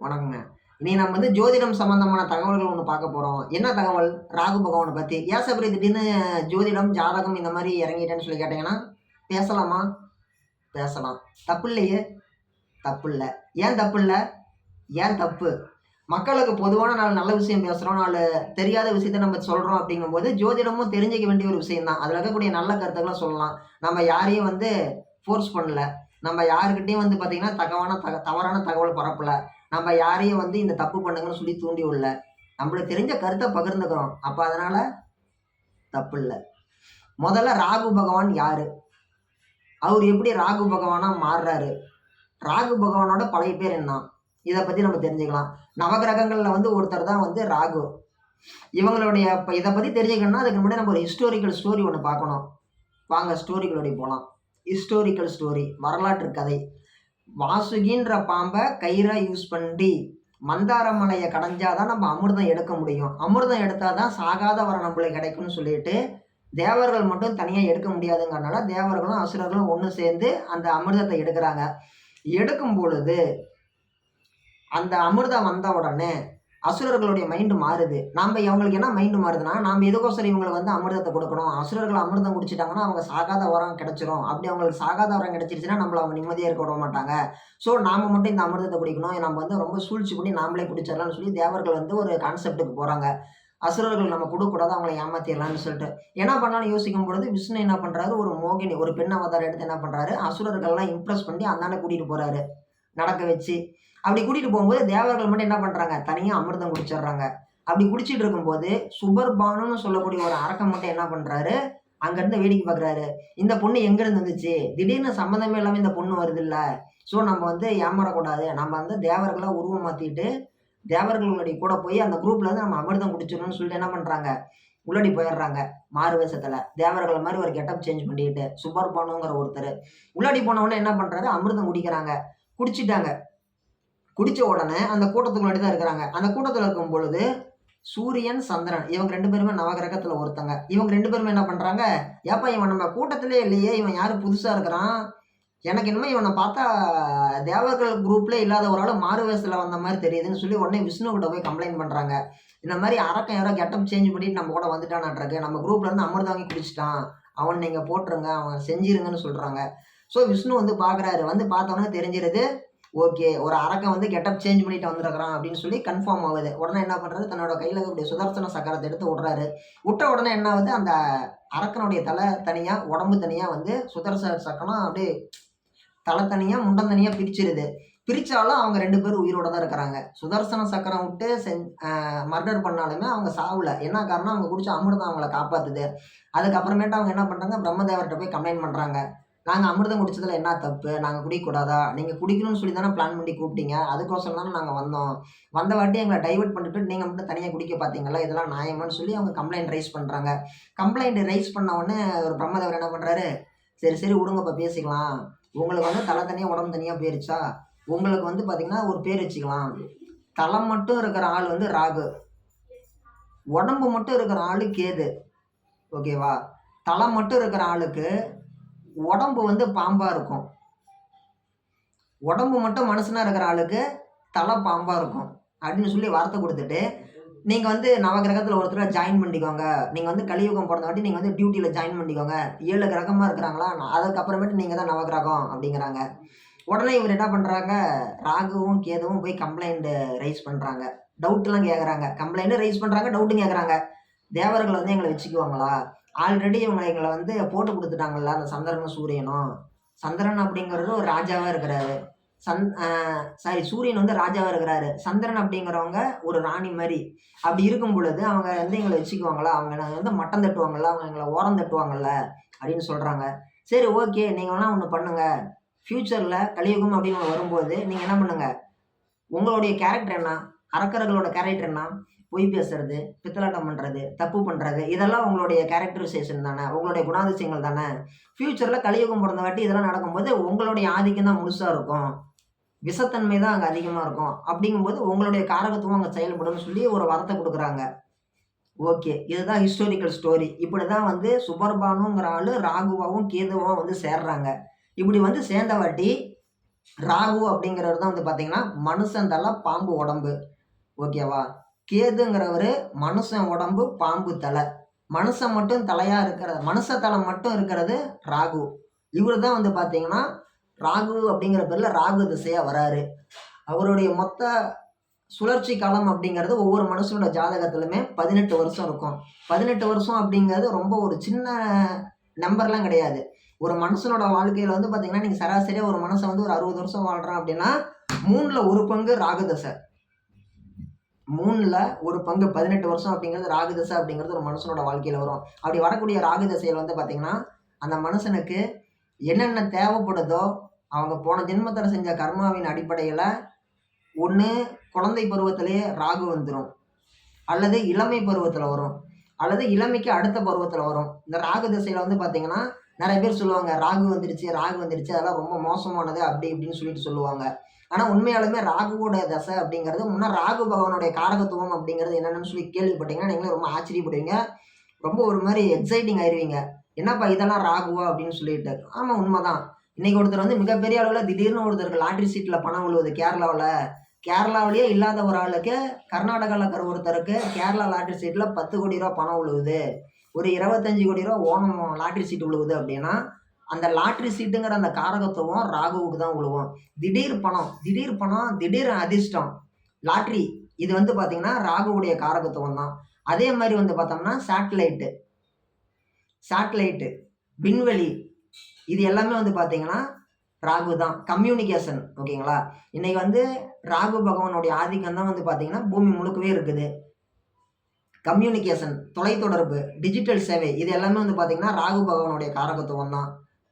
வணக்கங்க. இன்னைக்கு நம்ம வந்து ஜோதிடம் சம்பந்தமான தகவல்கள் ஒன்று பார்க்க போகிறோம் என்ன தகவல்? ராகு பகவானை பற்றி ஏன் சார் திடீர்னு ஜோதிடம் ஜாதகம் இந்த மாதிரி இறங்கிட்டேன்னு சொல்லி கேட்டிங்கன்னா பேசலாமா? பேசலாம். தப்பு இல்லையே? தப்பு இல்லை. ஏன் தப்பு இல்லை? ஏன் தப்பு? மக்களுக்கு பொதுவான நாலு நல்ல விஷயம் பேசுகிறோம் நாலு தெரியாத விஷயத்த நம்ம சொல்கிறோம் அப்படிங்கும்போது ஜோதிடமும் தெரிஞ்சிக்க வேண்டிய ஒரு விஷயம் தான் அதில் இருக்கக்கூடிய நல்ல கருத்துக்களை சொல்லலாம். நம்ம யாரையும் வந்து ஃபோர்ஸ் பண்ணல. நம்ம யாருக்கிட்டையும் வந்து பார்த்திங்கன்னா தகவான தக தவறான தகவல் பரப்பலை. நம்ம யாரையும் வந்து இந்த தப்பு பண்ணுங்கன்னு சொல்லி தூண்டி விடல நம்மளுக்கு தெரிஞ்ச கருத்தை பகிர்ந்துக்கிறோம். அப்போ அதனால் தப்பு இல்லை முதல்ல ராகு பகவான் யார்? அவர் எப்படி ராகு பகவானாக மாறுறாரு? ராகு பகவானோட பழைய பேர் என்ன? இதை பற்றி நம்ம தெரிஞ்சுக்கலாம். நவகிரகங்களில் வந்து ஒருத்தர் தான் வந்து ராகு. இவங்களுடைய இப்போ இதை பற்றி தெரிஞ்சுக்கணும்னா அதுக்கு முன்னாடி நம்ம ஒரு ஹிஸ்டோரிக்கல் ஸ்டோரி ஒன்று பார்க்கணும். வாங்க ஸ்டோரிகளுடைய போகலாம் ஹிஸ்டோரிக்கல் ஸ்டோரி வரலாற்று கதை. வாசுகின்ற பாம்பை கயிறாக யூஸ் பண்ணி மந்தார மலையை கடைஞ்சாதான் நம்ம அமிர்தம் எடுக்க முடியும். அமிர்தம் எடுத்தால் தான் சாகாத வர நம்மளுக்கு கிடைக்கும்னு சொல்லிட்டு தேவர்கள் மட்டும் தனியாக எடுக்க முடியாதுங்கிறனால தேவர்களும் அசுரர்களும் ஒன்று சேர்ந்து அந்த அமிர்தத்தை எடுக்கிறாங்க. எடுக்கும் பொழுது அந்த அமிர்தம் வந்த உடனே அசுரர்களுடைய மைண்டு மாறுது. நம்ம இவங்களுக்கு என்ன மைண்டு மாறுதுன்னா நம்ம எதுக்கோசரம் இவங்களை வந்து அமிர்தத்தை கொடுக்கணும். அசுரர்கள் அமிர்தம் குடிச்சிட்டாங்கன்னா அவங்க சாகாத வரம் கிடைச்சிரும். அப்படி அவங்களுக்கு சாகாத வரம் கிடைச்சிருச்சுன்னா நம்மள அவங்க நிம்மதியாக இருக்க விட மாட்டாங்க. ஸோ நாம் மட்டும் இந்த அமிர்தத்தை குடிக்கணும். நம்ம வந்து ரொம்ப சூழ்ச்சி பண்ணி நாமளே குடிச்சிடலாம்னு சொல்லி தேவர்கள் வந்து ஒரு கான்செப்ட்டுக்கு போகிறாங்க அசுரர்கள் நம்ம கொடுக்கூடாது அவங்கள ஏமாத்திடலாம்னு சொல்லிட்டு. என்ன பண்ணாலும் யோசிக்கும் பொழுது விஷ்ணு என்ன பண்ணுறாரு ஒரு மோகினி ஒரு பெண் அவதாரம் எடுத்து என்ன பண்ணுறாரு அசுரர்கள்லாம் இம்ப்ரெஸ் பண்ணி அந்தாண்ட கூட்டிகிட்டு போகிறாரு நடக்க வச்சு. அப்படி கூட்டிகிட்டு போகும்போது தேவர்கள் மட்டும் என்ன பண்ணுறாங்க தனியாக அமிர்தம் குடிச்சிடுறாங்க. அப்படி குடிச்சிட்டு இருக்கும்போது சுபர்பானுன்னு சொல்லக்கூடிய ஒரு அரக்கம் மட்டும் என்ன பண்ணுறாரு அங்கேருந்து வேடிக்கை பார்க்குறாரு இந்த பொண்ணு எங்கேருந்து வந்துச்சு? திடீர்னு சம்மந்தமே இல்லாமல் இந்த பொண்ணு வருது இல்லை ஸோ நம்ம வந்து ஏமாறக்கூடாது. நம்ம வந்து தேவர்களை உருவம் மாற்றிட்டு தேவர்களுடைய கூட போய் அந்த குரூப்ல இருந்து நம்ம அமிர்தம் குடிச்சிடணும்னு சொல்லிட்டு என்ன பண்ணுறாங்க உள்ளடி போயிடுறாங்க. மாறு வேஷத்தில். தேவர்களை மாதிரி ஒரு கெட்டப் சேஞ்ச் பண்ணிட்டு சுபர்பானுங்கிற ஒருத்தர். உள்ளடி போனவொடனே என்ன பண்ணுறாரு அமிர்தம் குடிக்கிறாங்க. குடிச்சிட்டாங்க. குடித்த உடனே அந்த கூட்டத்துக்குள்ளாடி தான் இருக்கிறாங்க. அந்த கூட்டத்தில் இருக்கும் பொழுது சூரியன் சந்திரன் இவங்க ரெண்டு பேருமே நவகிரகத்தில் ஒருத்தங்க. இவங்க ரெண்டு பேருமே என்ன பண்ணுறாங்க ஏப்பா இவன் நம்ம கூட்டத்திலே இல்லையே இவன் யார் புதுசாக இருக்கிறான்? எனக்கு இனிமேல் இவனை பார்த்தா தேவர்கள் குரூப்ல இல்லாத ஒரு ஆள் மாறு வயசில் வந்த மாதிரி தெரியுதுன்னு சொல்லி உடனே விஷ்ணு கிட்ட போய் கம்ப்ளைண்ட் பண்ணுறாங்க இந்த மாதிரி அரக்கம் யாரோ கெட்டப் சேஞ்ச் பண்ணிட்டு நம்ம கூட வந்துட்டானாட்ருக்கு நம்ம குரூப்லேருந்து அமிர்த வாங்கி குடிச்சிட்டான். அவன் நீங்கள் போட்டுருங்க அவன் செஞ்சிருங்கன்னு சொல்கிறாங்க ஸோ விஷ்ணு வந்து பார்க்குறாரு வந்து பார்த்தவொன்னே தெரிஞ்சிருது ஓகே ஒரு அரக்கன் வந்து கெட்டப் சேஞ்ச் பண்ணிட்டு வந்திருக்கிறான் அப்படின்னு சொல்லி கன்ஃபார்ம் ஆகுது. உடனே என்ன பண்ணுறது தன்னோட கையில் இருக்கக்கூடிய சுதர்சன சக்கரத்தை எடுத்து விட்றாரு. விட்ட உடனே என்ன ஆகுது? அந்த அரக்கனுடைய தலை தனியாக உடம்பு தனியாக வந்து சுதர்சன சக்கரம் அப்படியே தலை தனியாக முண்டம் தனியாக பிரிச்சிருது. பிரித்தாலும் அவங்க ரெண்டு பேரும் உயிரோட தான் இருக்கிறாங்க. சுதர்சன சக்கரம் விட்டு செஞ் மர்டர் பண்ணாலுமே அவங்க சாவல. என்ன காரணம்? அவங்க குடிச்ச அமிர்தம் அவங்கள காப்பாத்துது. அதுக்கப்புறமேட்டு அவங்க என்ன பண்ணுறாங்க பிரம்மதேவர்கிட்ட போய் கம்ப்ளைண்ட் பண்ணுறாங்க நாங்கள் அமிர்தம் குடித்ததில் என்ன தப்பு? நாங்கள் குடிக்கக்கூடாதா நீங்கள் குடிக்கணும்னு சொல்லி தானே பிளான் பண்ணி கூப்பிட்டீங்க. அதுக்கோசரம் தானே நாங்கள் வந்தோம். வந்த வாட்டி எங்களை டைவர்ட் பண்ணிட்டு நீங்கள் மட்டும் தனியாக குடிக்க பார்த்தீங்களா இதெல்லாம் நியாயமான்னு சொல்லி அவங்க கம்ப்ளைண்ட் ரைஸ் பண்ணுறாங்க கம்ப்ளைண்ட் ரைஸ் பண்ண உடனே ஒரு பிரம்மதேவர் என்ன பண்ணுறாரு சரி சரி விடுங்கப்பா பேசிக்கலாம். உங்களுக்கு வந்து தலை தனியாக உடம்பு தனியாக போயிருச்சா? உங்களுக்கு வந்து பார்த்தீங்கன்னா ஒரு பேர் வச்சுக்கலாம். தலை மட்டும் இருக்கிற ஆள் வந்து ராகு. உடம்பு மட்டும் இருக்கிற ஆள் கேது. ஓகேவா? தலை மட்டும் இருக்கிற ஆளுக்கு உடம்பு வந்து பாம்பாக இருக்கும். உடம்பு மட்டும் மனுஷனாக இருக்கிற ஆளுக்கு தலை பாம்பாக இருக்கும். அப்படின்னு சொல்லி வார்த்தை கொடுத்துட்டு நீங்கள் வந்து நவகிரகத்தில் ஒருத்தரை ஜாயின் பண்ணிக்கோங்க. நீங்கள் வந்து கலியுகம் பிறந்தவாட்டி நீங்கள் வந்து டியூட்டியில் ஜாயின் பண்ணிக்கோங்க. ஏழு கிரகமாக இருக்கிறாங்களா? அதுக்கப்புறமேட்டு நீங்கள் தான் நவகிரகம் அப்படிங்கிறாங்க. உடனே இவர் என்ன பண்ணுறாங்க ராகுவும் கேதுவும் போய் கம்ப்ளைண்ட்டு ரைஸ் பண்ணுறாங்க டவுட்லாம் கேட்குறாங்க கம்ப்ளைண்ட்டு ரைஸ் பண்ணுறாங்க டவுட்டும் கேட்குறாங்க தேவர்கள் வந்து எங்களை வச்சுக்குவாங்களா? ஆல்ரெடி இவங்க எங்களை வந்து போட்டு கொடுத்துட்டாங்கல்ல அந்த சந்திரனும் சூரியனும். சந்திரன் அப்படிங்கிறது ஒரு ராஜாவாக இருக்கிறாரு. சந் சாரி சூரியன் வந்து ராஜாவாக இருக்கிறாரு. சந்திரன் அப்படிங்கிறவங்க ஒரு ராணி மாதிரி. அப்படி இருக்கும் பொழுது அவங்க வந்து எங்களை வச்சுக்குவாங்களா? அவங்க நாங்கள் வந்து மட்டம் தட்டுவாங்கல்ல அவங்க எங்களை ஓரம் தட்டுவாங்கல்ல அப்படின்னு சொல்கிறாங்க சரி ஓகே நீங்கள் வேணால் ஒன்று பண்ணுங்கள் ஃப்யூச்சரில் கலியுகம் அப்படின்னு வரும்போது நீங்கள் என்ன பண்ணுங்கள் உங்களுடைய கேரக்டர் என்ன? அரக்கர்களோட கேரக்டர் என்ன? பொய் பேசுறது பித்தலாட்டம் பண்ணுறது தப்பு பண்ணுறது இதெல்லாம் உங்களுடைய கேரக்டரைசேஷன் தானே? உங்களுடைய குணாதிசயங்கள் தானே? ஃப்யூச்சரில் கலியுகம் பிறந்த வாட்டி இதெல்லாம் நடக்கும்போது உங்களுடைய ஆதிக்கம் தான் முழுசாக இருக்கும். விஷத்தன்மை தான் அங்கே அதிகமாக இருக்கும். அப்படிங்கும்போது உங்களுடைய காரகத்துவம் அங்கே செயல்படும்னு சொல்லி ஒரு வார்த்தை கொடுக்குறாங்க. ஓகே இதுதான் ஹிஸ்டோரிக்கல் ஸ்டோரி இப்படி தான் வந்து சுபர்பானுங்கிற ஆள் ராகுவாவும் கேதுவாவும் வந்து சேர்றாங்க. இப்படி வந்து சேர்ந்த வாட்டி ராகு அப்படிங்கிறவர் தான் வந்து பார்த்தீங்கன்னா மனுஷன் தலை பாம்பு உடம்பு. ஓகேவா? கேதுங்கிறவர் மனுஷன் உடம்பு பாம்பு தலை. மனுஷன் மட்டும் தலையாக இருக்கிறது மனுஷ தலை மட்டும் இருக்கிறது ராகு. இவர் தான் வந்து பார்த்தீங்கன்னா ராகு அப்படிங்கிற பேரில் ராகு திசையாக வராரு. அவருடைய மொத்த சுழற்சி காலம் அப்படிங்கிறது ஒவ்வொரு மனுஷனோட ஜாதகத்துலையுமே பதினெட்டு வருஷம் இருக்கும். பதினெட்டு வருஷம் அப்படிங்கிறது ரொம்ப ஒரு சின்ன நம்பர்லாம் கிடையாது. ஒரு மனுஷனோட வாழ்க்கையில் வந்து பார்த்தீங்கன்னா நீங்கள் சராசரியாக ஒரு மனுஷன் வந்து ஒரு அறுபது வருஷம் வாழ்கிறான் அப்படின்னா மூணில் ஒரு பங்கு ராகு தசை. மூணில் ஒரு பங்கு பதினெட்டு வருஷம் அப்படிங்கிறது ராகுதசை அப்படிங்கிறது ஒரு மனுஷனோட வாழ்க்கையில் வரும். அப்படி வரக்கூடிய ராகுதசையில் வந்து பார்த்தீங்கன்னா அந்த மனுஷனுக்கு என்னென்ன தேவைப்படுதோ அவங்க போன ஜென்மத்தில் செஞ்ச கர்மாவின் அடிப்படையில் ஒன்று குழந்தை பருவத்திலேயே ராகு வந்துடும் அல்லது இளமை பருவத்தில் வரும். அல்லது இளமைக்கு அடுத்த பருவத்தில் வரும். இந்த ராகு திசையில் வந்து பார்த்தீங்கன்னா நிறைய பேர் சொல்லுவாங்க ராகு வந்துடுச்சு ராகு வந்துடுச்சு அதெல்லாம் ரொம்ப மோசமானது அப்படி இப்படின்னு சொல்லிட்டு சொல்லுவாங்க. ஆனால் உண்மையாலுமே ராகுவோட தசை அப்படிங்கிறது முன்னே ராகு பகவானுடைய காரகத்துவம் அப்படிங்கிறது என்னென்னு சொல்லி கேள்விப்பட்டீங்கன்னா நீங்களே ரொம்ப ஆச்சரியப்படுவீங்க. ரொம்ப ஒரு மாதிரி எக்ஸைட்டிங் ஆயிடுவீங்க என்னப்பா இதெல்லாம் ராகுவா அப்படின்னு சொல்லிட்டு. ஆமாம் உண்மைதான். இன்னைக்கு ஒருத்தர் வந்து மிகப்பெரிய அளவில் திடீர்னு ஒருத்தருக்கு லாட்ரி சீட்டில் பணம் விழுவுது கேரளாவில். கேரளாவிலேயே இல்லாத ஒரு ஆளுக்கு கர்நாடகாவில் இருக்கிற ஒருத்தருக்கு கேரளா லாட்ரி சீட்டில் பத்து கோடி ரூபா பணம் விழுவுது ஒரு இருபத்தஞ்சு கோடி ரூபா ஓணம் லாட்ரி சீட்டு விழுவுது அப்படின்னா அந்த லாட்ரி சீட்டுங்கிற அந்த காரகத்துவம் ராகுவுக்கு தான் உழுவும். திடீர் பணம் திடீர் பணம் திடீர் அதிர்ஷ்டம். லாட்ரி இது வந்து பார்த்தீங்கன்னா ராகுவுடைய காரகத்துவம் தான். அதே மாதிரி வந்து பார்த்தோம்னா சேட்டலைட்டு சேட்டலைட்டு விண்வெளி இது எல்லாமே வந்து பார்த்தீங்கன்னா ராகு தான். கம்யூனிகேஷன் ஓகேங்களா? இன்னைக்கு வந்து ராகு பகவானுடைய ஆதிக்கம் தான் வந்து பார்த்தீங்கன்னா பூமி முழுக்கவே இருக்குது. கம்யூனிகேஷன் தொலைத்தொடர்பு டிஜிட்டல் சேவை இது எல்லாமே வந்து பார்த்தீங்கன்னா ராகு பகவானுடைய காரகத்துவம் தான்.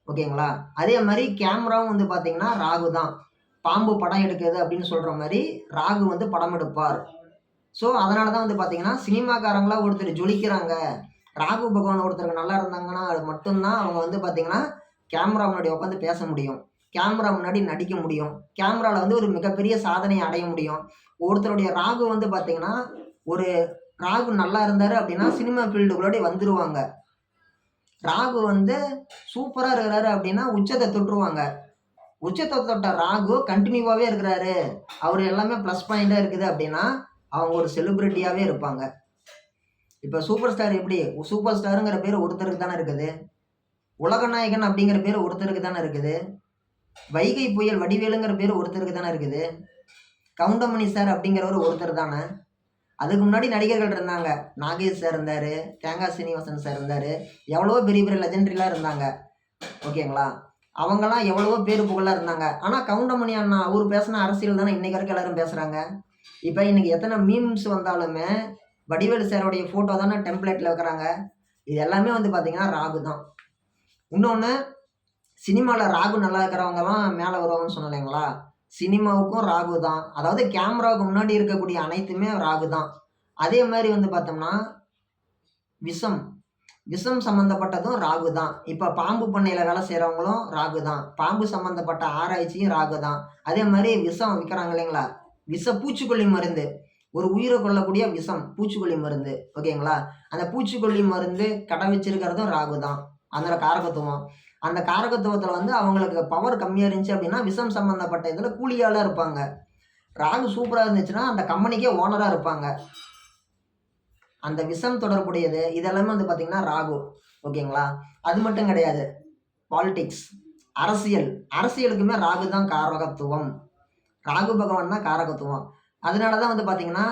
ஓகேங்களா? அதே மாதிரி கேமராவும் வந்து பார்த்தீங்கன்னா ராகு தான். பாம்பு படம் எடுக்குது அப்படின்னு சொல்கிற மாதிரி ராகு வந்து படம் எடுப்பார். ஸோ அதனால தான் வந்து பார்த்தீங்கன்னா சினிமாக்காரங்களாம் ஒருத்தர் ஜொலிக்கிறாங்க. ராகு பகவான் ஒருத்தருக்கு நல்லா இருந்தாங்கன்னா அது மட்டும்தான் அவங்க வந்து பார்த்தீங்கன்னா கேமரா முன்னாடி உட்காந்து பேச முடியும். கேமரா முன்னாடி நடிக்க முடியும். கேமராவில் வந்து ஒரு மிகப்பெரிய சாதனையை அடைய முடியும். ஒருத்தருடைய ராகு வந்து பார்த்தீங்கன்னா ஒரு ராகு நல்லா இருந்தார் அப்படின்னா சினிமா ஃபீல்டுக்குள்ளாடி வந்துடுவாங்க ராகு வந்து சூப்பராக இருக்கிறாரு அப்படின்னா உச்சத்தை தொட்டுருவாங்க. உச்சத்தை தொட்ட ராகு கண்டினியூவாகவே இருக்கிறாரு. அவர் எல்லாமே ப்ளஸ் பாயிண்டாக இருக்குது அப்படின்னா அவங்க ஒரு செலிப்ரிட்டியாகவே இருப்பாங்க. இப்போ சூப்பர் ஸ்டார் எப்படி? சூப்பர் ஸ்டாருங்கிற பேர் ஒருத்தருக்கு தானே இருக்குது. உலகநாயகன் அப்படிங்கிற பேர் ஒருத்தருக்கு தானே இருக்குது. வைகை புயல் வடிவேலுங்கிற பேர் ஒருத்தருக்கு தானே இருக்குது. கவுண்டமணி சார் அப்படிங்கிறவர் ஒருத்தர் தானே. அதுக்கு முன்னாடி நடிகர்கள் இருந்தாங்க. நாகேஷ் சார் இருந்தார் தேங்காய் சீனிவாசன் சார் இருந்தார் எவ்வளவோ பெரிய பெரிய லெஜெண்டரிலாம் இருந்தாங்க. ஓகேங்களா? அவங்கெல்லாம் எவ்வளவோ பேர் புகழாக இருந்தாங்க. ஆனால் கவுண்டமணி அண்ணா அவர் பேசின அரசியல் தானே இன்றைக்கு வரைக்கும் எல்லாரும் பேசுகிறாங்க இப்போ இன்னைக்கு எத்தனை மீம்ஸ் வந்தாலுமே வடிவேலு சாரோடைய ஃபோட்டோ தானே டெம்ப்ளேட்டில் வைக்கிறாங்க. இது எல்லாமே வந்து பார்த்திங்கன்னா ராகு தான். இன்னொன்று சினிமாவில் ராகு நல்லா இருக்கிறவங்கலாம் மேலே வருவாங்கன்னு சொன்னலைங்களா சினிமாவுக்கும் ராகு தான். அதாவது கேமராவுக்கு முன்னாடி இருக்கக்கூடிய அனைத்துமே ராகு தான். அதே மாதிரி வந்து பார்த்தோம்னா விஷம். விஷம் சம்மந்தப்பட்டதும் ராகு தான். இப்போ பாம்பு பண்ணையில் வேலை செய்கிறவங்களும் ராகு தான். பாம்பு சம்மந்தப்பட்ட ஆராய்ச்சியும் ராகு தான். அதே மாதிரி விஷம் விற்கிறாங்க இல்லைங்களா? விஷ பூச்சிக்கொல்லி மருந்து. ஒரு உயிரை கொள்ளக்கூடிய விஷம் பூச்சிக்கொல்லி மருந்து. ஓகேங்களா? அந்த பூச்சிக்கொல்லி மருந்து கடை வச்சிருக்கிறதும் ராகு தான். அதோட காரகத்துவம். அந்த காரகத்துவத்தில் வந்து அவங்களுக்கு பவர் கம்மியாக இருந்துச்சு அப்படின்னா விஷம் சம்மந்தப்பட்ட இதில் கூலியாளாக இருப்பாங்க. ராகு சூப்பராக இருந்துச்சுன்னா அந்த கம்பெனிக்கே ஓனராக இருப்பாங்க. அந்த விஷம் தொடர்புடையது இதெல்லாமே வந்து பார்த்திங்கன்னா ராகு. ஓகேங்களா? அது மட்டும் கிடையாது. பாலிடிக்ஸ் அரசியல். அரசியலுக்குமே ராகு தான் காரகத்துவம். ராகு பகவான் தான் காரகத்துவம். அதனால தான் வந்து பார்த்திங்கன்னா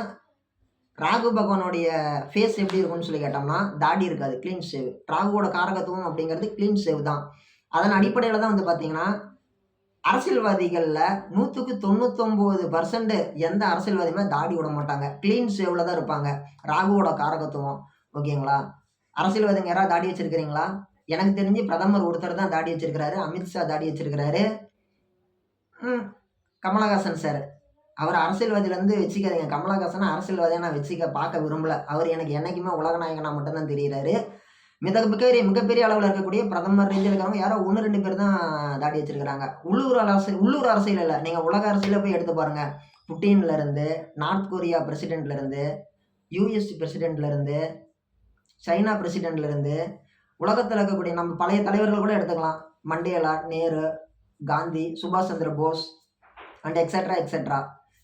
ராகு பகவானுடைய ஃபேஸ் எப்படி இருக்கும்னு சொல்லி கேட்டோம்னா தாடி இருக்காது க்ளீன் ஷேவ் ராகுவோட காரகத்துவம் அப்படிங்கிறது க்ளீன் ஷேவ் தான். அதன் அடிப்படையில் தான் வந்து பார்த்தீங்கன்னா அரசியல்வாதிகளில் நூற்றுக்கு தொண்ணூத்தொம்பது பர்சன்ட் எந்த அரசியல்வாதியுமே தாடி விட மாட்டாங்க. க்ளீன் ஷேவில் தான் இருப்பாங்க. ராகுவோட காரகத்துவம். ஓகேங்களா? அரசியல்வாதிங்க யாராவது தாடி வச்சிருக்கிறீங்களா? எனக்கு தெரிஞ்சு பிரதமர் ஒருத்தர் தான் தாடி வச்சிருக்கிறாரு அமித்ஷா தாடி வச்சிருக்கிறாரு. ம், கமலஹாசன் சார் அவர் அரசியல்வாதியிலேருந்து வச்சுக்காதீங்க. கமலஹாசனை அரசியல்வாதியாக நான் வச்சுக்க பார்க்க விரும்பல. அவர் எனக்கு என்னைக்குமே உலக நாயகனாக மட்டும்தான் தெரிகிறாரு மிக மிகப்பெரிய மிகப்பெரிய அளவில் இருக்கக்கூடிய பிரதமர் ரேஞ்சில் இருக்கிறவங்க யாரோ ஒன்று ரெண்டு பேர் தான் தாடி வச்சிருக்கிறாங்க. உள்ளூர் அரசியல் உள்ளூர் அரசியல் இல்லை. நீங்கள் உலக அரசியலில் போய் எடுத்து பாருங்கள் புட்டின்லேருந்து நார்த் கொரியா பிரசிடென்ட்லேருந்து யூஎஸ் பிரசிடென்ட்லேருந்து சைனா பிரசிடென்ட்லேருந்து உலகத்தில் இருக்கக்கூடிய நம்ம பழைய தலைவர்கள் கூட எடுத்துக்கலாம். மண்டேலா நேரு காந்தி சுபாஷ் Chandra Bose and etcetera etcetera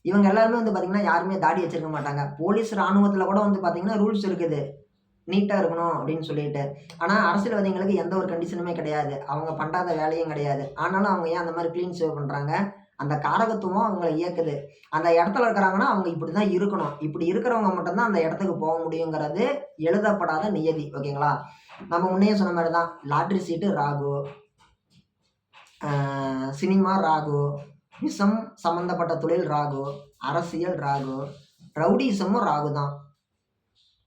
இவங்க எல்லாருமே வந்து பார்த்திங்கன்னா யாருமே தாடி வச்சிருக்க மாட்டாங்க. போலீஸ் ராணுவத்தில் கூட வந்து பார்த்திங்கன்னா ரூல்ஸ் இருக்குது. நீட்டாக இருக்கணும் அப்படின்னு சொல்லிட்டு. ஆனால் அரசியல்வாதிகளுக்கு எந்த ஒரு கண்டிஷனுமே கிடையாது. அவங்க பண்ணாத வேலையும் கிடையாது. ஆனாலும் அவங்க ஏன் அந்த மாதிரி க்ளீன் சேவ் பண்ணுறாங்க அந்த காரகத்துவம் அவங்களை இயக்குது. அந்த இடத்துல இருக்கிறாங்கன்னா அவங்க இப்படி தான் இருக்கணும். இப்படி இருக்கிறவங்க மட்டும்தான் அந்த இடத்துக்கு போக முடியுங்கிறது எழுதப்படாத நியதி. ஓகேங்களா? நம்ம முன்னே சொன்ன மாதிரி தான் லாட்ரி சீட்டு ராகு. சினிமா ராகு. விஷம் சம்மந்தப்பட்ட தொழில் ராகு அரசியல் ராகு ரவுடிசமும் ராகு தான்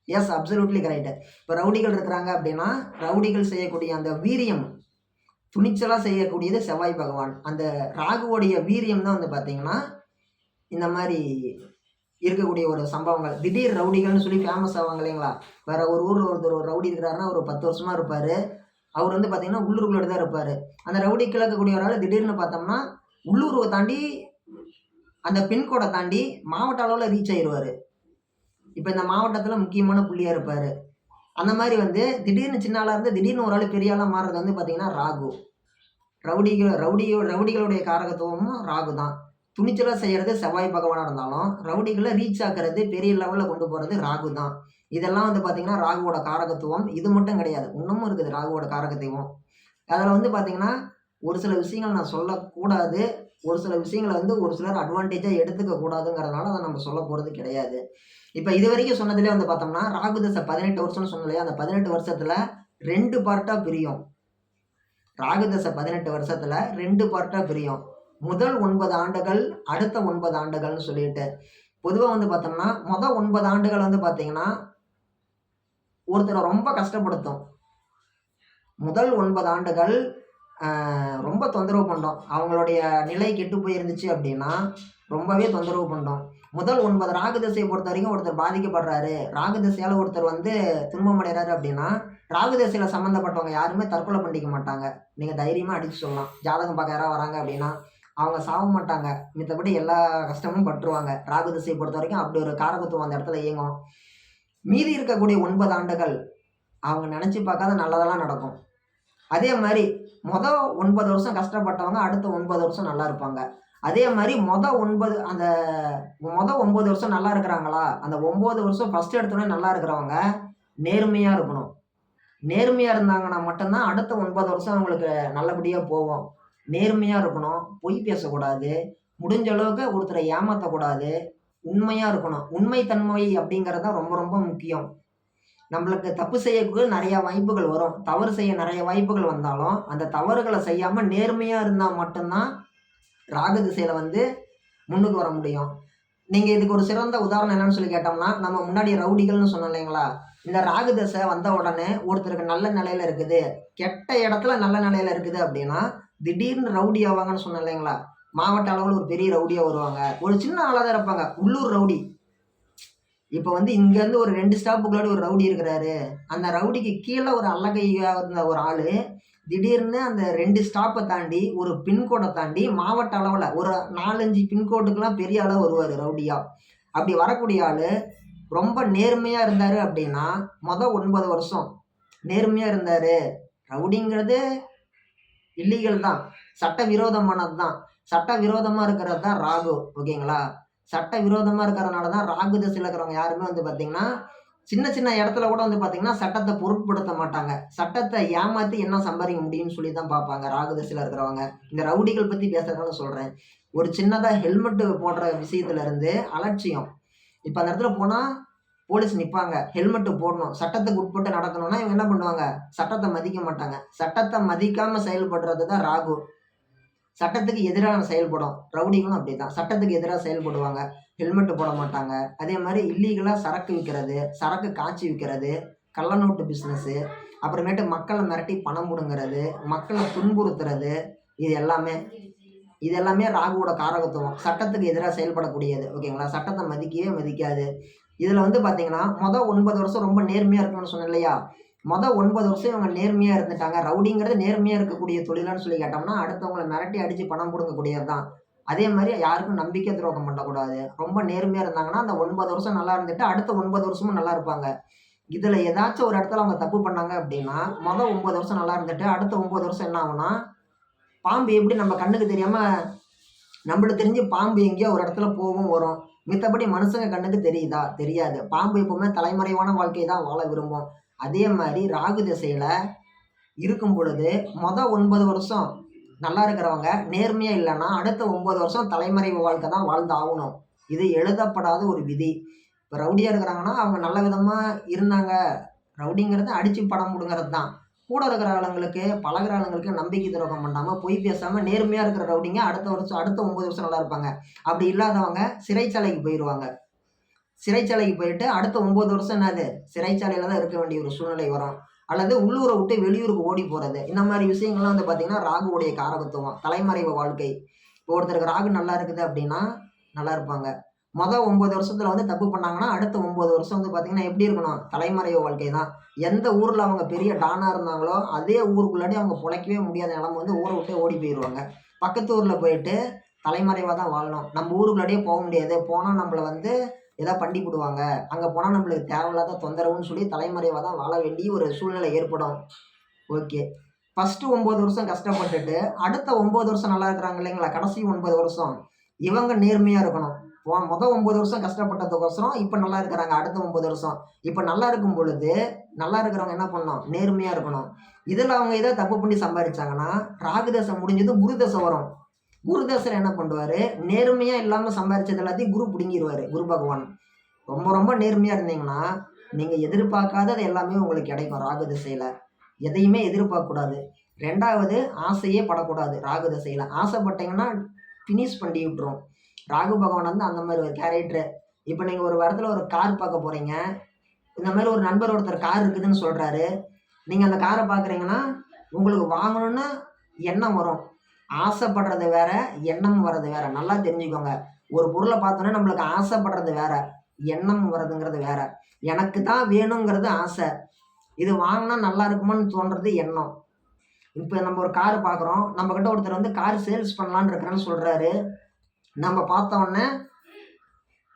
எஸ் அப்சல்யூட்லி கரெக்டு இப்போ ரவுடிகள் இருக்கிறாங்க அப்படின்னா ரவுடிகள் செய்யக்கூடிய அந்த வீரியம் துணிச்சலாக செய்யக்கூடியது செவ்வாய் பகவான். அந்த ராகுவோடைய வீரியம் தான் வந்து பார்த்தீங்கன்னா இந்த மாதிரி இருக்கக்கூடிய ஒரு சம்பவங்கள். திடீர் ரவுடிகள்னு சொல்லி ஃபேமஸ் ஆவாங்க இல்லைங்களா? வேற ஒரு ஊரில் ஒருத்தர் ஒரு ரவுடி இருக்கிறாருன்னா ஒரு பத்து வருஷமாக இருப்பார். அவர் வந்து பார்த்தீங்கன்னா உள்ளூருக்குள்ளே தான் இருப்பார். அந்த ரவுடி கிழக்கக்கூடிய ஒரு ஆள் திடீர்னு பார்த்தோம்னா உள்ளூரை தாண்டி அந்த பின்கோடை தாண்டி மாவட்ட அளவில் ரீச் ஆயிடுவார் இப்போ இந்த மாவட்டத்தில் முக்கியமான புள்ளியாக இருப்பார். அந்த மாதிரி வந்து திடீர்னு சின்ன ஆளாக இருந்து திடீர்னு ஒரு ஆள் பெரிய ஆளாக மாறுறது வந்து பார்த்தீங்கன்னா ராகு. ரவுடிகள் ரவுடியோ ரவுடிகளுடைய காரகத்துவமும் ராகு தான். துணிச்சலாக செய்கிறது செவ்வாய் பகவானாக இருந்தாலும் ரவுடிகளை ரீச் ஆக்கிறது பெரிய லெவலில் கொண்டு போகிறது ராகு தான். இதெல்லாம் வந்து பார்த்தீங்கன்னா ராகுவோட காரகத்துவம். இது மட்டும் கிடையாது. இன்னமும் இருக்குது ராகுவோட காரகத்துவம். அதில் வந்து பார்த்தீங்கன்னா ஒரு சில விஷயங்கள் நான் சொல்லக்கூடாது. ஒரு சில விஷயங்களை வந்து ஒரு சிலர் அட்வான்டேஜாக எடுத்துக்க கூடாதுங்கிறதுனால அதை நம்ம சொல்ல போகிறது கிடையாது. இப்போ இது வரைக்கும் சொன்னதுலேயே வந்து பார்த்தோம்னா ராகு தசை பதினெட்டு வருஷம்னு சொன்னலையா அந்த பதினெட்டு வருஷத்தில் ரெண்டு பார்ட்டாக பிரியும். ராகு தசை பதினெட்டு வருஷத்தில் ரெண்டு பார்ட்டாக பிரியும். முதல் ஒன்பது ஆண்டுகள் அடுத்த ஒன்பது ஆண்டுகள்னு சொல்லிட்டு. பொதுவாக வந்து பார்த்தோம்னா மொதல் ஒன்பது ஆண்டுகள் வந்து பார்த்தீங்கன்னா ஒருத்தரை ரொம்ப கஷ்டப்படுத்தும். முதல் ஒன்பது ஆண்டுகள் ரொம்ப தொந்தரவு பண்ணோம். அவங்களுடைய நிலை கெட்டு போயிருந்துச்சு அப்படின்னா ரொம்பவே தொந்தரவு பண்ணோம். முதல் ஒன்பது ராகு திசையை பொறுத்த வரைக்கும் ஒருத்தர் பாதிக்கப்படுறாரு. ராகு திசையால் ஒருத்தர் வந்து துன்பம் அடைகிறாரு அப்படின்னா ராகு திசையில் சம்மந்தப்பட்டவங்க யாருமே தற்கொலை பண்ணிக்க மாட்டாங்க. நீங்கள் தைரியமாக அடிச்சு சொல்லலாம். ஜாதகம் பார்க்க யாராவது வராங்க அப்படின்னா அவங்க சாக மாட்டாங்க. மித்தபடி எல்லா கஷ்டமும் பட்டுருவாங்க. ராகு திசையை பொறுத்த வரைக்கும் அப்படி ஒரு காரகத்துவம் அந்த இடத்துல இயங்கும். மீதி இருக்கக்கூடிய ஒன்பது ஆண்டுகள் அவங்க நினச்சி பார்க்காத நல்லதெல்லாம் நடக்கும். அதே மாதிரி மொதல் ஒன்பது வருஷம் கஷ்டப்பட்டவங்க அடுத்த ஒன்பது வருஷம் நல்லா இருப்பாங்க. அதே மாதிரி மொதல் ஒன்பது அந்த மொதல் ஒம்பது வருஷம் நல்லா இருக்கிறாங்களா? அந்த ஒம்பது வருஷம் ஃபஸ்ட்டு எடுத்தோடனே நல்லா இருக்கிறவங்க நேர்மையாக இருக்கணும். நேர்மையாக இருந்தாங்கன்னா மட்டும்தான் அடுத்த ஒன்பது வருஷம் அவங்களுக்கு நல்லபடியாக போகும். நேர்மையாக இருக்கணும் பொய் பேசக்கூடாது முடிஞ்ச அளவுக்கு ஒருத்தரை ஏமாற்றக்கூடாது உண்மையாக இருக்கணும். உண்மைத்தன்மை அப்படிங்கிறது தான் ரொம்ப ரொம்ப முக்கியம். நம்மளுக்கு தப்பு செய்யக்கூடிய நிறைய வாய்ப்புகள் வரும். தவறு செய்ய நிறைய வாய்ப்புகள் வந்தாலும் அந்த தவறுகளை செய்யாமல் நேர்மையாக இருந்தால் மட்டும்தான் ராகு திசையில் வந்து முன்னுக்கு வர முடியும். நீங்கள் இதுக்கு ஒரு சிறந்த உதாரணம் என்னன்னு சொல்லி கேட்டோம்னா நம்ம முன்னாடி ரவுடிகள்னு சொன்னோம் இல்லைங்களா? இந்த ராகு தசை வந்த உடனே ஒருத்தருக்கு நல்ல நிலையில் இருக்குது. கெட்ட இடத்துல நல்ல நிலையில் இருக்குது அப்படின்னா திடீர்னு ரவுடி ஆவாங்கன்னு சொன்னேன் இல்லைங்களா? மாவட்ட அளவில் ஒரு பெரிய ரவுடியாக வருவாங்க. ஒரு சின்ன ஆளாக தான் இருப்பாங்க. உள்ளூர் ரவுடி. இப்போ வந்து இங்கேருந்து ஒரு ரெண்டு ஸ்டாப்புக்குள்ளாடி ஒரு ரவுடி இருக்கிறாரு. அந்த ரவுடிக்கு கீழே ஒரு அல்லகையாக இருந்த ஒரு ஆள் திடீர்னு அந்த ரெண்டு ஸ்டாப்பை தாண்டி ஒரு பின்கோடை தாண்டி மாவட்ட அளவில் ஒரு நாலஞ்சு பின்கோட்டுக்கெல்லாம் பெரிய அளவு வருவார் ரவுடியாக அப்படி வரக்கூடிய ஆள் ரொம்ப நேர்மையாக இருந்தார் அப்படின்னா மொதல் ஒன்பது வருஷம் நேர்மையாக இருந்தார். ரவுடிங்கிறது இல்லீகல் தான். சட்ட விரோதமானது தான் சட்ட விரோதமாக இருக்கிறது தான் ராகு ஓகேங்களா? சட்ட விரோதமாக இருக்கிறதுனால தான் ராகு திசையில் இருக்கிறவங்க யாருமே வந்து பார்த்தீங்கன்னா சின்ன சின்ன இடத்துல கூட வந்து பார்த்தீங்கன்னா சட்டத்தை பொருட்படுத்த மாட்டாங்க. சட்டத்தை ஏமாற்றி என்ன சம்பாதிக்க முடியும்னு சொல்லி தான் பார்ப்பாங்க ராகு திசையில் இருக்கிறவங்க. இந்த ரவுடிகள் பற்றி பேசுறதுனால சொல்கிறேன் ஒரு சின்னதாக ஹெல்மெட்டு போடுற விஷயத்துலேருந்து அலட்சியம். இப்போ அந்த இடத்துல போனால் போலீஸ் நிற்பாங்க ஹெல்மெட்டு போடணும். சட்டத்துக்கு உட்பட்டு நடக்கணும்னா இவங்க என்ன பண்ணுவாங்க? சட்டத்தை மதிக்க மாட்டாங்க. சட்டத்தை மதிக்காமல் செயல்படுறது தான் ராகு. சட்டத்துக்கு எதிராக செயல்படும். ரவுடிகளும் அப்படி தான் சட்டத்துக்கு எதிராக செயல்படுவாங்க. ஹெல்மெட்டு போட மாட்டாங்க. அதே மாதிரி இல்லீகலாக சரக்கு விற்கிறது சரக்கு காய்ச்சி விற்கிறது கள்ள நோட்டு பிஸ்னஸ்ஸு அப்புறமேட்டு மக்களை மிரட்டி பணம் முடுங்கிறது மக்களை துன்புறுத்துறது இது எல்லாமே இது எல்லாமே ராகுவோட காரகத்துவம். சட்டத்துக்கு எதிராக செயல்படக்கூடியது. ஓகேங்களா? சட்டத்தை மதிக்கவே மதிக்காது. இதில் வந்து பார்த்தீங்கன்னா மொதல் ஒன்பது வருஷம் ரொம்ப நேர்மையாக இருக்கணும்னு சொன்னேன் இல்லையா? மொதல் ஒன்பது வருஷம் இவங்க நேர்மையாக இருந்துட்டாங்க. ரவுடிங்கிறது நேர்மையாக இருக்கக்கூடிய தொழிலான்னு சொல்லி கேட்டோம்னா அடுத்தவங்களை மிரட்டி அடித்து பணம் கொடுக்கக்கூடியது தான் அதே மாதிரி யாருக்கும் நம்பிக்கை துரோகம் பண்ணக்கூடாது. ரொம்ப நேர்மையாக இருந்தாங்கன்னா அந்த ஒன்பது வருஷம் நல்லா இருந்துட்டு அடுத்த ஒன்பது வருஷமும் நல்லா இருப்பாங்க. இதில் ஏதாச்சும் ஒரு இடத்துல அவங்க தப்பு பண்ணாங்க அப்படின்னா மொதல் ஒன்பது வருஷம் நல்லா இருந்துட்டு அடுத்த ஒன்பது வருஷம் என்ன ஆகும்னா பாம்பு எப்படி நம்ம கண்ணுக்கு தெரியாமல் நம்மளுக்கு தெரிஞ்சு பாம்பு எங்கேயோ ஒரு இடத்துல போகும் வரும். மித்தபடி மனுஷங்க கண்ணுக்கு தெரியுதா? தெரியாது. பாம்பு எப்பவுமே தலைமறைவான வாழ்க்கை தான் வாழ விரும்பும். அதே மாதிரி ராகு திசையில் இருக்கும் பொழுது மொதல் ஒன்பது வருஷம் நல்லா இருக்கிறவங்க நேர்மையாக இல்லைன்னா அடுத்த ஒன்பது வருஷம் தலைமறைவு வாழ்க்கை தான் வாழ்ந்து ஆகணும் இது எழுதப்படாத ஒரு விதி. இப்போ ரவுடியாக இருக்கிறாங்கன்னா அவங்க நல்ல விதமாக இருந்தாங்க. ரவுடிங்கிறது அடித்து படம் முடுங்கிறது தான். கூட இருக்கிற ஆளுங்களுக்கு பழகிற ஆளுங்களுக்கு நம்பிக்கை துரோகம் பண்ணாமல் பொய் பேசாமல் நேர்மையாக இருக்கிற ரவுடிங்க அடுத்த வருஷம் அடுத்த ஒன்பது வருஷம் நல்லா இருப்பாங்க. அப்படி இல்லாதவங்க சிறைச்சாலைக்கு போயிடுவாங்க சிறைச்சாலைக்கு போயிட்டு அடுத்த ஒம்பது வருஷம் என்னது? சிறைச்சாலையில் தான் இருக்க வேண்டிய ஒரு சூழ்நிலை வரும். அல்லது உள்ளூரை விட்டு வெளியூருக்கு ஓடி போகிறது இந்த மாதிரி விஷயங்கள்லாம் வந்து பார்த்திங்கன்னா ராகுவுடைய காரகத்துவம் தலைமறைவு வாழ்க்கை. இப்போ ஒருத்தருக்கு ராகு நல்லா இருக்குது அப்படின்னா நல்லா இருப்பாங்க. மொதல் ஒம்பது வருஷத்தில் வந்து தப்பு பண்ணாங்கன்னா அடுத்த ஒம்பது வருஷம் வந்து பார்த்திங்கன்னா எப்படி இருக்கணும்? தலைமறைவு வாழ்க்கை தான். எந்த ஊரில் அவங்க பெரிய டானாக இருந்தாங்களோ அதே ஊருக்குள்ளாடி அவங்க பிழைக்கவே முடியாத நிலம வந்து ஊரை விட்டு ஓடி போயிடுவாங்க பக்கத்து ஊரில் போயிட்டு தலைமறைவாக தான் வாழணும். நம்ம ஊருக்குள்ளாடியே போக முடியாது. போனால் நம்மளை வந்து ஏதாவது பண்டி போடுவாங்க. அங்கே போனால் நம்மளுக்கு தேவையில்லாத தொந்தரவுன்னு சொல்லி தலைமறைவாக தான் வாழ வேண்டிய ஒரு சூழ்நிலை ஏற்படும். ஓகே. ஃபஸ்ட்டு ஒம்பது வருஷம் கஷ்டப்பட்டுட்டு அடுத்த ஒம்பது வருஷம் நல்லா இருக்கிறாங்க இல்லைங்களா? கடைசி ஒன்பது வருஷம். இவங்க நேர்மையாக இருக்கணும். போ மொதல் ஒம்பது வருஷம் கஷ்டப்பட்டதுக்கோசரம் இப்போ நல்லா இருக்கிறாங்க. அடுத்த ஒம்பது வருஷம். இப்போ நல்லா இருக்கும் பொழுது நல்லா இருக்கிறவங்க என்ன பண்ணணும்? நேர்மையாக இருக்கணும். இதில் அவங்க ஏதோ தப்பு பண்ணி சம்பாதிச்சாங்கன்னா ராகுதசை முடிஞ்சது குருதசை வரும். குருதேசர் என்ன பண்ணுவார்? நேர்மையாக இல்லாமல் சம்பாதிச்சது எல்லாத்தையும் குரு பிடுங்கிடுவார் குரு பகவான். ரொம்ப ரொம்ப நேர்மையாக இருந்தீங்கன்னா நீங்கள் எதிர்பார்க்காதது எல்லாமே உங்களுக்கு கிடைக்கும் ராகு திசையில். எதையுமே எதிர்பார்க்கக்கூடாது. ரெண்டாவது ஆசையே படக்கூடாது ராகு திசையில். ஆசைப்பட்டீங்கன்னா ஃபினிஷ் பண்ணி விட்டுரும். ராகு பகவான் வந்து அந்த மாதிரி ஒரு கேரக்டர் இப்போ நீங்கள் ஒரு இடத்துல ஒரு கார் பார்க்க போகிறீங்க இந்த மாதிரி ஒரு நண்பர் ஒருத்தர் கார் இருக்குதுன்னு சொல்கிறாரு நீங்கள் அந்த காரை பார்க்குறீங்கன்னா உங்களுக்கு வாங்கணும்னு எண்ணம் வரும். ஆசைப்படுறது வேற எண்ணம் வர்றது வேற. நல்லா தெரிஞ்சுக்கோங்க. ஒரு பொருளை பார்த்தோன்னே நம்மளுக்கு ஆசைப்படுறது வேற எண்ணம் வர்றதுங்கிறது வேற. எனக்கு தான் வேணுங்கிறது ஆசை. இது வாங்கினா நல்லா இருக்குமான்னு தோன்றது எண்ணம். இப்போ நம்ம ஒரு கார் பார்க்குறோம். நம்மக்கிட்ட ஒருத்தர் வந்து கார் சேல்ஸ் பண்ணலான்னு இருக்கிறேன்னு சொல்கிறாரு நம்ம பார்த்தோன்னே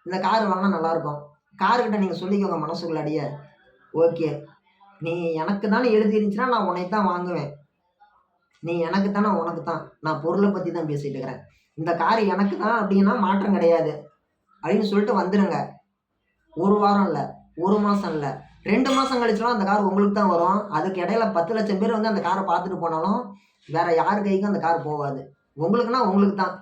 இந்த கார் வாங்கினா நல்லாயிருக்கும் காருக்கிட்ட நீங்கள் சொல்லிக்கோங்க மனசுக்குள்ளாடியே. ஓகே நீ எனக்கு தானே எழுதிருந்துச்சுன்னா நான் உன்னை தான் வாங்குவேன். நீ எனக்கு தானே உனக்கு தான் நான் பொருளை பற்றி தான் பேசிகிட்டு இருக்கிறேன். இந்த கார் எனக்கு தான் அப்படின்னா மாற்றம் கிடையாது. அப்படின்னு சொல்லிட்டு வந்துடுங்க ஒரு வாரம் இல்லை ஒரு மாதம் இல்லை. ரெண்டு மாதம் கழிச்சாலும் அந்த கார் உங்களுக்கு தான் வரும். அதுக்கு இடையில பத்து லட்சம் பேர் வந்து அந்த காரை பார்த்துட்டு போனாலும் வேற யார் கைக்கும் அந்த கார் போகாது. உங்களுக்குன்னா உங்களுக்கு தான்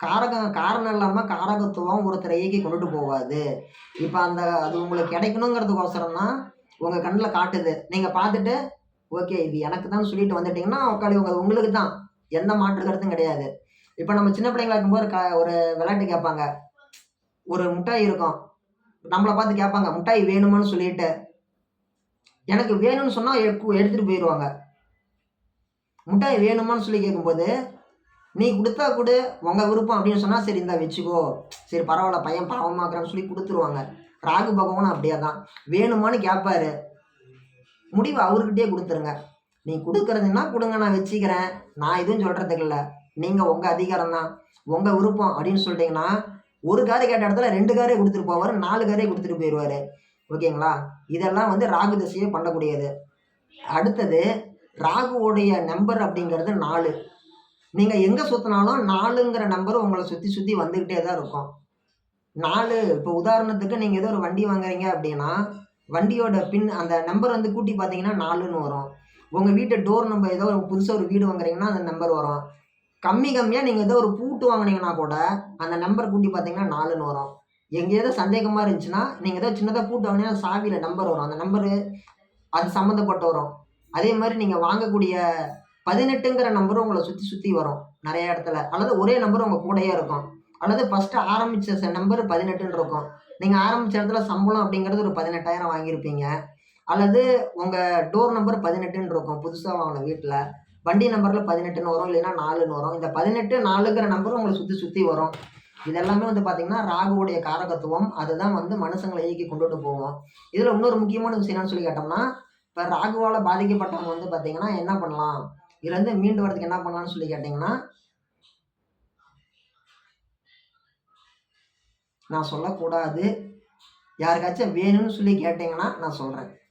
காரகம் காரணம் இல்லாமல் காரகத்துவம் ஒருத்தரை இயக்கி கொண்டுட்டு போகாது. இப்போ அந்த அது உங்களுக்கு கிடைக்கணுங்கிறதுக்கோசரம் தான் உங்கள் கண்ணில் காட்டுது. நீங்கள் பார்த்துட்டு ஓகே இது எனக்கு தான் சொல்லிட்டு வந்துட்டீங்கன்னா உட்காந்து உங்க உங்களுக்கு தான் எந்த மாற்று கருத்தும் கிடையாது. இப்போ நம்ம சின்ன பிள்ளைங்களா இருக்கும்போது க ஒரு விளையாட்டு கேட்பாங்க. ஒரு முட்டாய் இருக்கும். நம்மளை பார்த்து கேட்பாங்க முட்டாய் வேணுமான்னு சொல்லிட்டு. எனக்கு வேணும்னு சொன்னால் எடுத்துகிட்டு போயிடுவாங்க முட்டாய் வேணுமான்னு சொல்லி கேட்கும்போது நீ கொடுத்தா கொடு உங்கள் விருப்பம் அப்படின்னு சொன்னால் சரி இந்தா வச்சுக்கோ. சரி பரவாயில்ல பையன் பாவமாக்குறான்னு சொல்லி கொடுத்துருவாங்க. ராகு பகவானும் அப்படியே தான் வேணுமான்னு கேட்பாரு முடிவு அவர்கிட்டயே கொடுத்துருங்க. நீ கொடுக்குறதுன்னா கொடுங்க நான் வச்சுக்கிறேன். நான் எதுவும் சொல்கிறதுக்கு இல்லை. நீங்கள் உங்கள் அதிகாரம் தான். உங்கள் விருப்பம் அப்படின்னு சொல்லிட்டீங்கன்னா ஒரு காரு கேட்ட இடத்துல ரெண்டு காரே கொடுத்துட்டு போவார் நாலு காரே கொடுத்துட்டு போயிடுவார். ஓகேங்களா? இதெல்லாம் வந்து ராகு தசையே பண்ணக்கூடியது. அடுத்தது ராகுவோடைய நம்பர் அப்படிங்கிறது நாலு. நீங்கள் எங்கே சுற்றினாலும் நாலுங்கிற நம்பர் உங்களை சுற்றி சுற்றி வந்துக்கிட்டே தான் இருக்கும். நாலு இப்போ உதாரணத்துக்கு நீங்கள் ஏதோ ஒரு வண்டி வாங்குறீங்க அப்படின்னா வண்டியோட பின் அந்த நம்பர் வந்து கூட்டி பார்த்தீங்கன்னா நாலுன்னு வரும். உங்கள் வீட்டு டோர் நம்பர் ஏதோ ஒரு புதுசாக ஒரு வீடு வாங்குறீங்கன்னா அந்த நம்பர் வரும். கம்மி கம்மியாக நீங்கள் ஏதோ ஒரு பூட்டு வாங்கினீங்கன்னா கூட அந்த நம்பர் கூட்டி பார்த்தீங்கன்னா நாலுன்னு வரும். எங்கேயாவது சந்தேகமாக இருந்துச்சுன்னா நீங்கள் ஏதோ சின்னதாக பூட்டு வாங்கினீங்கன்னா சாவியில் நம்பர் வரும். அந்த நம்பரு அது சம்மந்தப்பட்டு வரும். அதே மாதிரி நீங்கள் வாங்கக்கூடிய பதினெட்டுங்கிற நம்பரும் உங்களை சுற்றி சுற்றி வரும். நிறைய இடத்துல. அல்லது ஒரே நம்பர் உங்கள் கூடயே இருக்கும். அல்லது ஃபஸ்ட்டு ஆரம்பித்த நம்பர் பதினெட்டுன்னு இருக்கும். நீங்கள் ஆரம்பித்த இடத்துல சம்பளம் அப்படிங்கிறது ஒரு பதினெட்டாயிரம் வாங்கியிருப்பீங்க. அல்லது உங்கள் டோர் நம்பர் பதினெட்டுன்னு இருக்கும் புதுசாக வாங்கின வீட்டில் வண்டி நம்பரில் பதினெட்டுன்னு வரும் இல்லைன்னா நாலுன்னு வரும். இந்த பதினெட்டு நாலுங்கிற நம்பரும் உங்களை சுற்றி சுற்றி வரும். இதெல்லாமே வந்து பார்த்திங்கன்னா ராகுவுடைய காரகத்துவம். அதுதான் வந்து மனுஷங்களை இயக்கி கொண்டுட்டு போவோம் இதில் இன்னொரு முக்கியமான விஷயம் என்னன்னு சொல்லி கேட்டோம்னா இப்போ ராகுவால் பாதிக்கப்பட்டவங்க வந்து பார்த்திங்கன்னா என்ன பண்ணலாம்? இதுலேருந்து மீண்டு வரதுக்கு என்ன பண்ணலாம்னு சொல்லி கேட்டிங்கன்னா நான் சொல்லக்கூடாது. யாருக்காச்சும் வேணும்னு சொல்லி கேட்டிங்கன்னா நான் சொல்கிறேன்